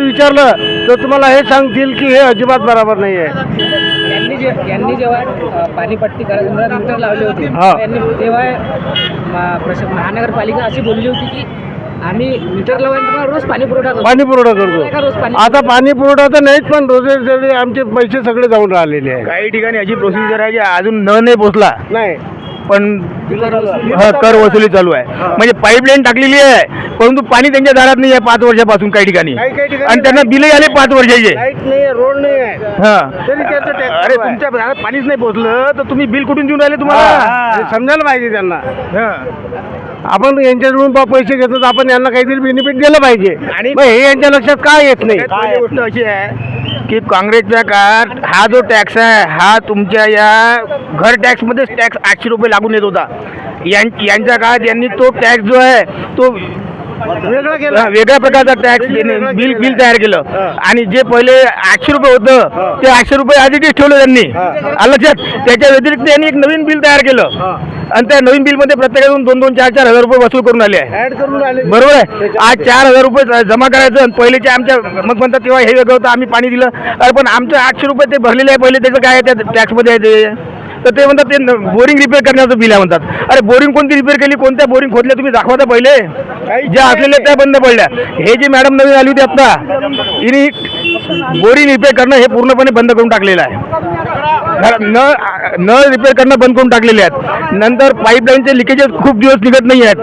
विचारलं तर तुम्हाला हे सांगतील की हे अजिबात बरोबर नाही आहे यांनी जे यांनी जेव्हा पाणीपट्टी करायला मीटर लावले होते हा. यांनी तेव्हा म, प्रश- महानगरपालिका अशी बोलली होती की आम्ही मीटर तुम्हाला रोज पाणी पुरवठा करतो. पाणी पुरवठा रोज करतो पाणी आता पाणी पुरवठा तर नाहीच पण रोजे आमचे पैसे सगळे जाऊन राहिलेले आहे काही ठिकाणी अशी प्रोसिजर आहे की अजून न नाही पोचला. नाही. पण हा, कर वसुली चालू आहे. म्हणजे पाईपलाईन टाकलेली आहे परंतु पाणी त्यांच्या दारात नाही आहे पाच वर्षापासून काही ठिकाणी. काही- काही ठिकाणी आणि त्यांना बिलही आले पाच वर्षाचे. लाइट नाही आहे रोड नाही आहे. हा. तरी त्याचं tax अरे आहे. तुमच्या पाणीच नाही पोहोचलं तर तुम्ही बिल कुठून देऊन राहिले तुम्हाला? हे समजायला पाहिजे त्यांना. हा. आपण यांच्याकडून बा पैसे घेतो तर आपण यांना काहीतरी बेनिफिट दिलं पाहिजे. आणि- आणि हे यांच्या लक्षात काय येत नाही? पहिली गोष्ट अशी आहे की काँग्रेसच्या काळात हा जो टॅक्स आहे हा तुमच्या या घर टॅक्समध्येच टॅक्स आठशे रुपये लागून येत होता. यां- यांच्या काळात यांनी तो टॅक्स जो आहे तो वेगळं हा, वेगळ्या प्रकारचा टॅक्स बिल. बिल तयार केलं. हा. आणि जे पहिले आठशे रुपये होतं ते आठशे रुपये आधीच ठेवलं त्यांनी. हा. आलं लक्षात त्याच्या व्यतिरिक्त त्यांनी एक नवीन बिल तयार केलं. हा. आणि त्या नवीन बिलमध्ये प्रत्येकातून दोन दोन चार चार हजार रुपये वसूल करून आले आहे. ऍड करून आले. बरोबर आहे? आज चार हजार रुपये जमा करायचं आणि पहिलेचे आमच्या मग म्हणतात तेव्हा हे वेगळं होतं आम्ही पाणी दिलं. अरे पण आमचं आठशे रुपये ते भरलेले आहे पहिले त्याचं काय आहे त्या टॅक्समध्ये आहे ते? तर ते म्हणतात ते बोरिंग रिपेअर करण्याचं बिल आहे म्हणतात. अरे बोरिंग कोणती रिपेअर केली? कोणत्या बोरिंग खोदल्या? तुम्ही दाखवा तर पहिले. ज्या असलेल्या त्या बंद पडल्या. हे जी मॅडम नवीन आली होती आता हिने बोरिंग रिपेअर करणं हे पूर्णपणे बंद करून टाकलेलं आहे. घर- न न रिपेअर करणं बंद करून टाकलेले आहेत. नंतर पाईपलाईनचे लिकेजेस खूप दिवस निघत नाही आहेत.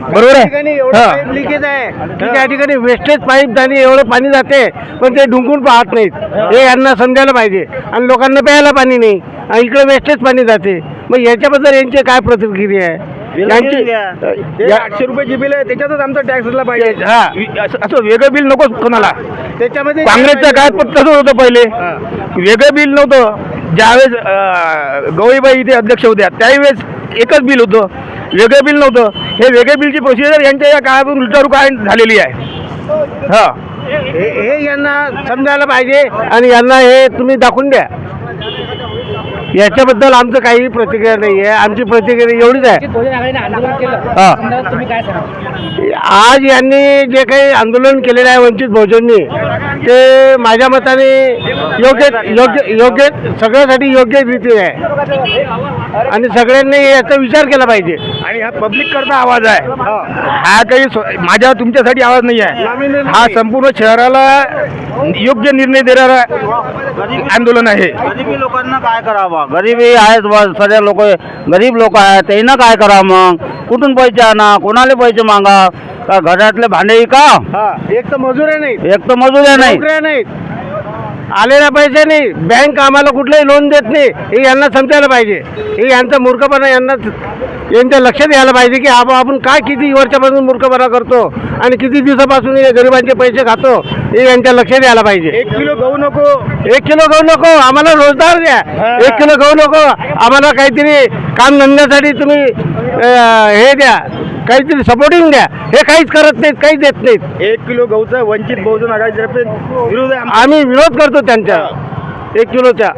बरोबर आहे? हा. लिकेज आहे. की त्या ठिकाणी वेस्टेज पाईप आणि एवढं पाणी जाते पण ते ढुंकून पाहत नाहीत. हे यांना समजायला पाहिजे. आणि लोकांना प्यायला पाणी नाही. आणि इकडे वेस्टेज पाणी जाते. मग याच्याबद्दल यांची काय प्रतिक्रिया आहे? यांची ते या- आठशे रुपयाची बिल आहे त्याच्यातच आमचा टॅक्स असला पाहिजे. हा. असं असं वेगळं बिल नकोच कोणाला. त्याच्यामध्ये काँग्रेसच्या काळात पण तसंच होतं पहिले. हा. वेगळं बिल नव्हतं. ज्यावेळेस अं, गवईबाई इथे अध्यक्ष होत्या त्यावेळेस एकच बिल होतं. वेगळं बिल नव्हतं. हे वेगळ्या बिलची प्रोसिजर यांच्या या काळातून उलटारू काय झालेली आहे. हा. हे हे यांना समजायला पाहिजे आणि यांना हे तुम्ही दाखवून द्या. याच्याबद्दल आमचं काही प्रतिक्रिया नाही आहे. आमची प्रतिक्रिया एवढीच आहे. हा. आज यांनी जे काही आंदोलन केलेलं आहे वंचित बहुजननी ते माझ्या मताने योग्य योग्य योग्य सगळ्यासाठी योग्य रीती आहे. आणि सगळ्यांनी याचा विचार केला पाहिजे. आणि हा पब्लिक करता आवाज आहे. हा. काही स्व- माझ्या तुमच्यासाठी आवाज नाही आहे. हा संपूर्ण शहराला योग्य निर्णय देणारा आंदोलन आहे. गरिबी लोकांना काय करावं? गरिबी आहेत बा सगळे लोक गरीब लोक आहेत. त्यांना काय करावं मग? कुठून पैसे आणा? कोणाला पैसे मागा? का घरातले भांडे का? हा एक तर मजुऱ्या नाहीत. एक तर मजुऱ्या नाही नोकऱ्या नाहीत. आलेला पैसे नाही. बँक आम्हाला कुठलंही लोन देत नाही. हे यांना समजायला पाहिजे. हे यांचा मूर्खपणा यांना यांच्या लक्षात यायला पाहिजे की आप- आपण काय किती वर्षापासून मूर्खपणा करतो आणि किती दिवसापासून हे गरिबांचे पैसे खातो हे यांच्या लक्षात यायला पाहिजे. एक किलो गहू नको. एक किलो गहू नको. आम्हाला रोजगार द्या. एक किलो गहू नको. आम्हाला काहीतरी काम धंद्यासाठी तुम्ही अं, हे द्या. काहीतरी सपोर्टिंग द्या. हे काहीच करत नाहीत काहीच देत नाहीत. एक किलो गहूचा वंचित बहुजन आघाडीतर्फे विरोध आहे. आम्ही विरोध करतो त्यांच्या एक किलोच्या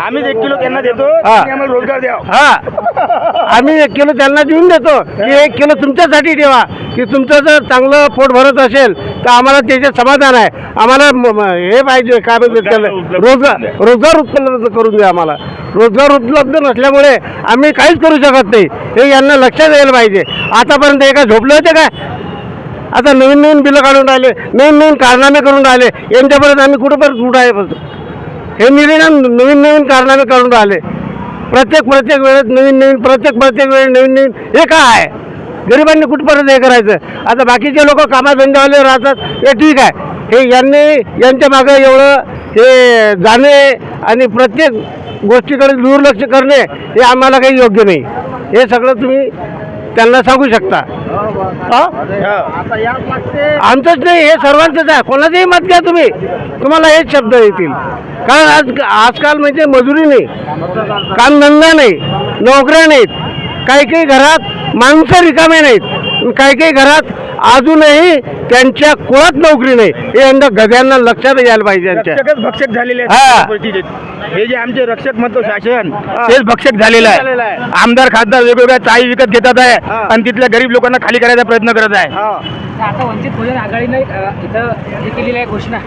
आम्हीच एक किलो त्यांना देतो हा. आम्हाला रोजगार द्या. हा. आम्ही एक किलो त्यांना देऊन देतो. की एक किलो तुमच्यासाठी ठेवा. की तुमचं जर चांगलं पोट भरत असेल तर आम्हाला त्याचे समाधान आहे. आम्हाला हे पाहिजे काय त्याला. रोजगार रोजगार उपलब्ध करून द्या आम्हाला. रोजगार उपलब्ध नसल्यामुळे आम्ही काहीच करू शकत नाही. हे यांना लक्षात यायला पाहिजे. आतापर्यंत एका झोपले होते काय? आता नवीन नवीन बिलं काढून राहिले नवीन नवीन कारनामे करून राहिले. यांच्यापर्यंत आम्ही कुठंपर्यंत कुठं आहे हे निरीनं नवीन नवीन कारनामे करून राहिले. प्रत्येक प्रत्येक वेळेत नवीन नवीन प्रत्येक प्रत्येक वेळेस नवीन नवीन. हे काय आहे? गरिबांनी कुठपर्यंत हे करायचं? आता बाकीचे लोक कामाधंद्यावाले राहतात. हे ठीक आहे. हे यांनी यांच्या मागं एवढं हे जाणे आणि प्रत्येक गोष्टीकडे दुर्लक्ष करणे हे आम्हाला काही योग्य नाही. हे सगळं तुम्ही त्यांना सांगू शकता. आमचंच नाही हे सर्वांचंच आहे. कोणाचंही मत घ्या तुम्ही. तुम्हाला हेच शब्द येतील. कारण आज आजकाल म्हणजे मजुरी नाही. कामधंदा नाही. नोकऱ्या नाहीत. काही काही घरात माणसं रिकामे नाहीत काही काही घरात अजूनही त्यांच्या कुळात नोकरी नाही हे यंदा गद्यांना लक्षात यायला पाहिजे यांच्या रक्षकच भक्षक झालेले हा. आहेत परिस्थितीत हे जे आमचे रक्षक म्हणतो शासन. तेच भक्षक झालेलं झालेलं आहे आहे. आमदार खासदार वेगवेगळ्या चाळी विकत घेतात आहे हा. आणि तिथल्या गरीब लोकांना खाली करायचा प्रयत्न करत आहे हा. आता वंचित बहुजन आघाडीनं अ, इथं हे केलेली आहे घोषणा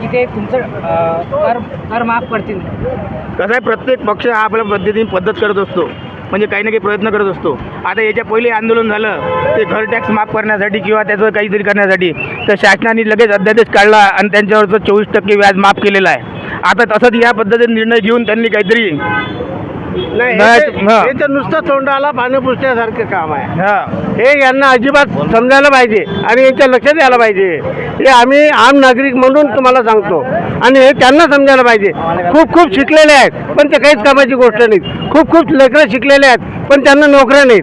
की ते तुमचं अ, कर कर माफ करतील कसं आहे प्रत्येक पक्ष हा आपल्या पद्धतीने पद्धत करत असतो म्हणजे काही ना काही प्रयत्न करत असतो. आता याच्या पहिले आंदोलन झालं ते घर टॅक्स माफ करण्यासाठी किंवा त्याचं काहीतरी करण्यासाठी तर शासनाने लगेच अध्यादेश काढला आणि त्यांच्यावरचं चोवीस टक्के व्याज माफ केलेलं आहे. आता तसंच या पद्धतीने निर्णय घेऊन त्यांनी काहीतरी नाही नाही, हे तर- हा. हे तर नुसतं तोंडाला पाणी पुसण्यासारखं काम आहे. हा. हे यांना अजिबात समजायला पाहिजे आणि यांच्या लक्षात यायला पाहिजे. हे आम्ही आम नागरिक म्हणून तुम्हाला सांगतो. आणि हे त्यांना समजायला पाहिजे. खूप खूप शिकलेले आहेत पण ते काहीच कामाची गोष्ट नाहीत. खूप खूप लेकरं शिकलेले आहेत पण त्यांना नोकऱ्या नाहीत.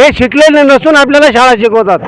हे शिकलेले नसून आपल्याला शाळा शिकवतात.